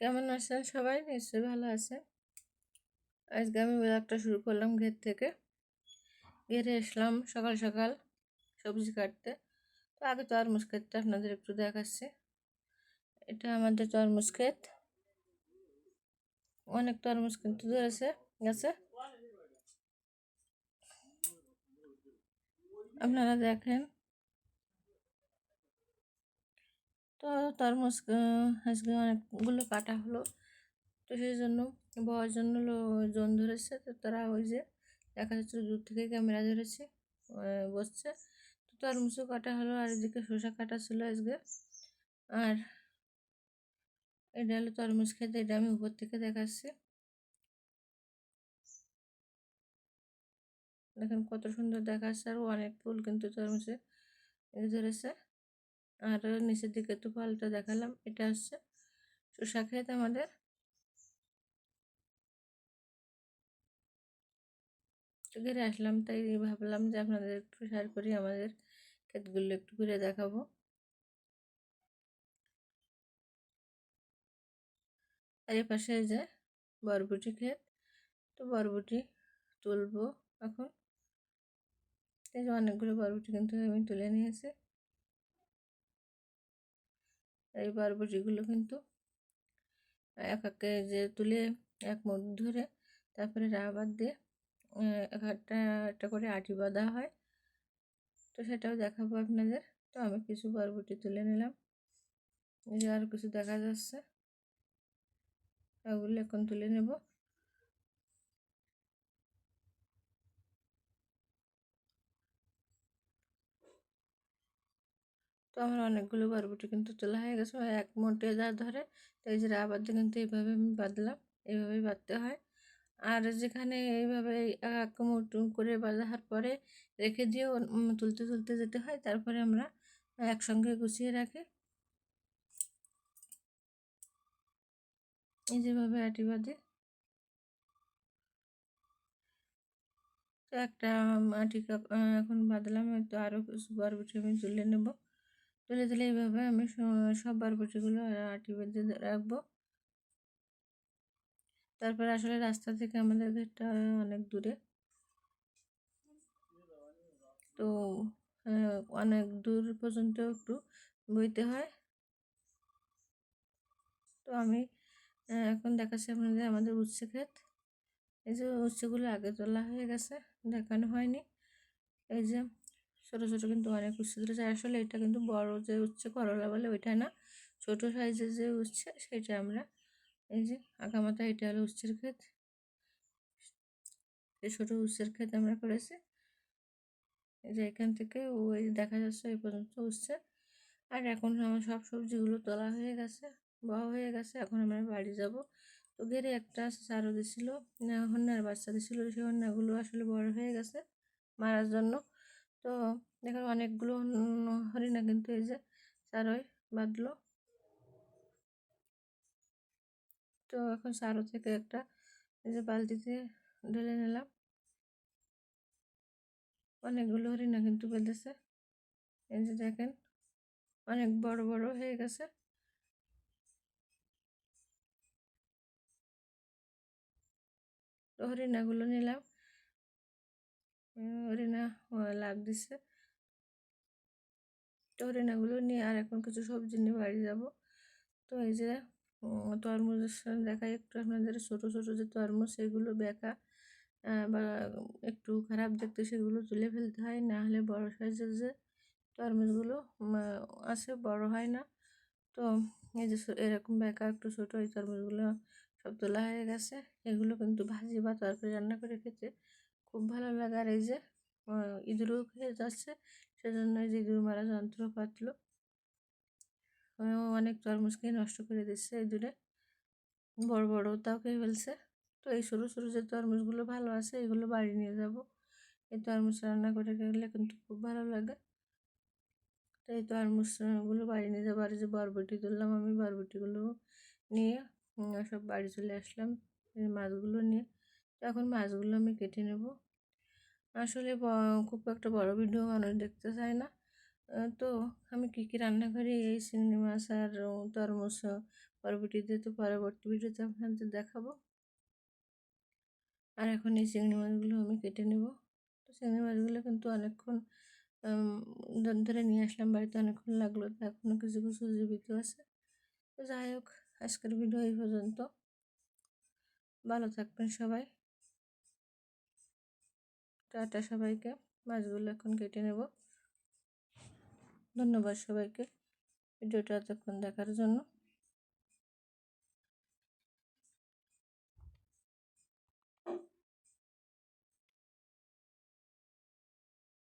কেমন আছেন সবাই? নিশ্চয়ই ভালো আছে আজকে আমি ব্লগটা শুরু করলাম ঘের থেকে। ঘেরে এসলাম সকাল সকাল সবজি কাটতে। তো আগে তরমুজ ক্ষেতটা আপনাদের একটু দেখাচ্ছি। এটা আমাদের তরমুজ ক্ষেত। অনেক তরমুজ কিন্তু ধরেছে, গেছে। আপনারা দেখেন তো তরমুজ আজকে অনেকগুলো কাটা হলো। তো সেই জন্য বওয়ার জন্য জন ধরেছে। তো তারা ওই যে দেখা যাচ্ছে দূর থেকে ক্যামেরা ধরেছে বসছে। তো তরমুজও কাটা হলো আর এদিকে শসা কাটা ছিল আজকে। আর এটা হলো তরমুজ খেতে, এটা আমি উপর থেকে দেখাচ্ছি। দেখেন কত সুন্দর দেখাচ্ছে আর অনেক ফুল কিন্তু তরমুজে ধরেছে। আর নিচের দিকে তো ফলটা দেখালাম, এটা হচ্ছে শসা ক্ষেত আমাদের। ঘিরে আসলাম, তাই ভাবলাম যে আপনাদের একটু শেয়ার করি, আমাদের ক্ষেতগুলো একটু ঘুরে দেখাবো। আর এই পাশে যে বরবটি ক্ষেত, তো বরবটি তুলবো এখন। এই যে অনেকগুলো বরবটি কিন্তু আমি তুলে নিয়েছি। এই বরবটিগুলো কিন্তু এক এক যে তুলে এক মুঠ ধরে তারপরে রাবার দিয়ে এক একটা একটা করে আটি বাঁধা হয়। তো সেটাও দেখাবো আপনাদের। তো আমি কিছু বরবটি তুলে নিলাম। এই যে আরও কিছু দেখা যাচ্ছে ওগুলো এখন তুলে নেব। আমার অনেকগুলো বরবটি কিন্তু তোলা হয়ে গেছে। এক মোটে যা ধরে তো এই যে দিয়ে কিন্তু এইভাবে আমি বাঁধলাম এইভাবেই বাঁধতে হয়। আর যেখানে এইভাবে এক মুঠ করে বাঁধার পরে রেখে দিয়েও তুলতে তুলতে যেতে হয়, তারপরে আমরা একসঙ্গে গুছিয়ে রাখি। এই যেভাবে আটি বাঁধে। তো একটা আটি এখন বাঁধলাম তো আরও কিছু বরবটি আমি তুলে নেব। তুলে দিলে এইভাবে আমি সব বরবটিগুলো আটি বেঁধে রাখব। তারপর আসলে রাস্তা থেকে আমাদের ঘরটা অনেক দূরে। তো অনেক দূর পর্যন্ত একটু বইতে হয়। তো আমি এখন দেখাচ্ছি আপনাদের আমাদের উচ্ছে ক্ষেত। এই যে উচ্ছেগুলো আগে তোলা হয়ে গেছে, দেখানো হয়নি। এই যে ছোটো ছোটো কিন্তু অনেক উচ্ছে ধরেছে আসলে এটা কিন্তু বড় যে উচ্ছে করলা বলে ওইটা না। ছোটো সাইজের যে উচ্ছে সেটা আমরা এই যে আগামাতা এটা হলো উচ্ছের ক্ষেত। এই ছোটো উচ্ছের ক্ষেত আমরা করেছি। এই যে এখান থেকে ওই দেখা যাচ্ছে এই পর্যন্ত উচ্ছে আর এখন আমার সব সবজিগুলো তোলা হয়ে গেছে বড় হয়ে গেছে। এখন আমরা বাড়ি যাব। তো ঘেরে একটা চারও দিছিল হন্যার বাচ্চা দিছিল। সেই হন্যাগুলো আসলে বড় হয়ে গেছে মারার জন্য। তো দেখেন অনেকগুলো হরিণা কিন্তু এই যে চারই বাঁধলো। তো এখন সারো থেকে একটা এই যে বালতিতে ঢেলে নিলাম। অনেকগুলো হরিণা কিন্তু বেঁধেছে। এই যে দেখেন, অনেক বড় বড় হয়ে গেছে। হরিণাগুলো নিলাম। হরিণা লাভ দিছে তো হরিণাগুলো নিয়ে আর এখন কিছু সবজি নিয়ে বাড়ি যাব। তো এই যে তরমুজের দেখাই একটু আপনাদের ছোটো ছোটো যে তরমুজ, সেগুলো বেঁকা বা একটু খারাপ দেখতে সেগুলো তুলে ফেলতে হয়। না হলে বড় সাইজের যে তরমুজগুলো আছে, বড় হয় না। তো এই যে এরকম বেঁকা একটু ছোটো এই তরমুজগুলো সব তোলা হয়ে গেছে। এগুলো কিন্তু ভাজি বা তরকারি রান্না করে খেতে খুব ভালো লাগে। আর এই যে ইঁদুরও খেয়ে যাচ্ছে। সেজন্য যে ইঁদুর মারা যন্ত্র পাতলো। অনেক তরমুজকে নষ্ট করে দিচ্ছে এই দূরে বড় বড় তাও খেয়ে ফেলছে। তো এই সরু সরু যে তরমুজগুলো ভালো আছে, এগুলো বাড়ি নিয়ে যাব। এই তরমুজ রান্না করে গেলে কিন্তু খুব ভালো লাগে। তো এই তরমুজগুলো বাড়ি নিয়ে যাব। আর যে বরবটি তুললাম আমি, বরবটিগুলো নিয়ে সব বাড়ি চলে আসলাম মাছগুলো নিয়ে। তো এখন মাছগুলো আমি কেটে নেব। আসলে খুব একটা বড় ভিডিও মানুষ দেখতে চায় না। তো আমি কী কী রান্না করি এই চিংড়ি মাছ আর তরমুজ পরবর্তীতে তো পরবর্তী ভিডিওতে আপনাদের দেখাবো। আর এখন এই চিংড়ি মাছগুলো আমি কেটে নেব। তো চিংড়ি মাছগুলো কিন্তু অনেকক্ষণ ধরে নিয়ে আসলাম, বাড়িতে অনেকক্ষণ লাগল, তো এখনও কিছু কিছু জীবিত আছে। তো যাই হোক, আজকের ভিডিও এই পর্যন্ত। ভালো থাকবেন সবাই। টাটা সবাইকে। মাছগুলো এখন কেটে নেব। ধন্যবাদ সবাইকে। ভিডিওটা এতক্ষণ দেখার জন্য।